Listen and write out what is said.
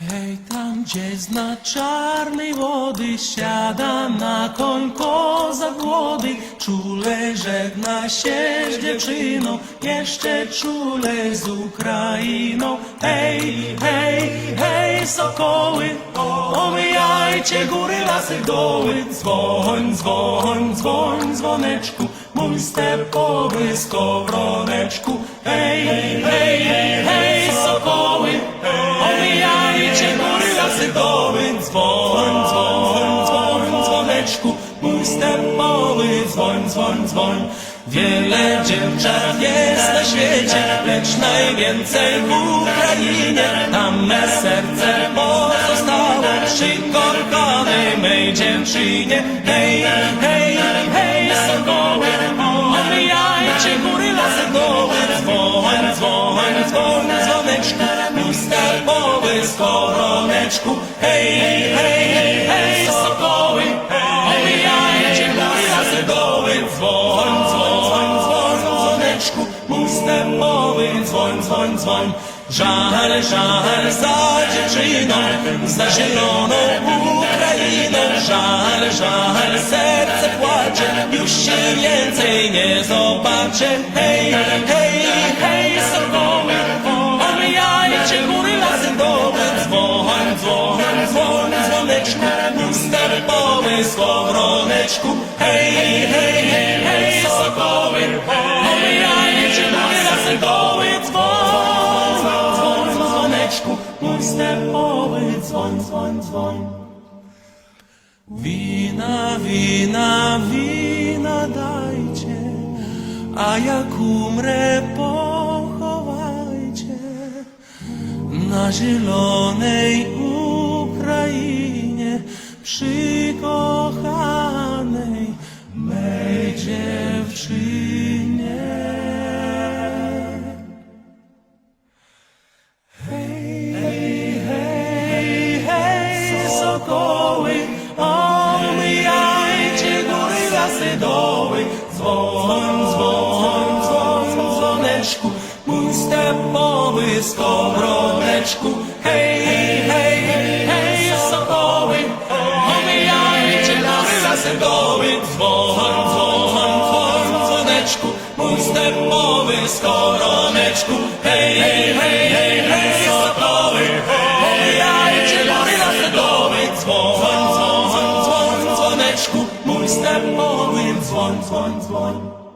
Hej, tam gdzie zna czarnej wody siada na koń koza młody, czule żegna się z dziewczyną, jeszcze czule z Ukrainą. Hej, hej, hej, sokoły, omijajcie góry, lasy, doły, dzwoń, dzwoń, dzwoń, dzwoneczku, mój stepowy skowroneczku. Hej, hej, hej, mój stepowy, dzwoń, dzwoń, dzwoń. Wiele dziewczat jest na świecie, lecz najwięcej w Ukrainie. Tam me serce pozostało przy kochanej mej dziewczynie. Hej, hej, hej, sokoły, omijajcie góry, lasy, doły, dzwoń, dzwoń, dzwoń, dzwoneczku, mój stepowy skoroneczku. Hej, hej, hej, sokoły, lasy, doły, dzwoń, dzwoń, dzwoń, dzwoneczku, mój stepowy, dzwoń, dzwoń, dzwoń. Żal, żal za dziewczyną, za zieloną Ukrainą. Żal, żal, serce płacze, już się więcej nie zobaczę. Hej, hej, hej, sokoły, omijajcie góry, lasy, doły. Dzwoń, dzwoń, dzwoń, dzwoneczku, mój stepowy skowroneczku. Hej, dzwoń, dzwoń. Wina, wina, wina dajcie, a jak umrę pochowajcie na zielonej Ukrainie przy kochanej mej dziewczynie. Hej, sokoły, omijajcie góry, lasy, doły. Dzwoń, dzwoń, dzwoń, dzwoneczku, mój stepowy skowroneczku. Hej, hej, hej, sokoły, omijajcie góry, lasy, doły. Dzwoń, dzwoń, dzwoń, dzwoneczku, mój stepowy skowroneczku. Hej, Dzwoń, dzwoń, dzwoń, dzwoneczku, mój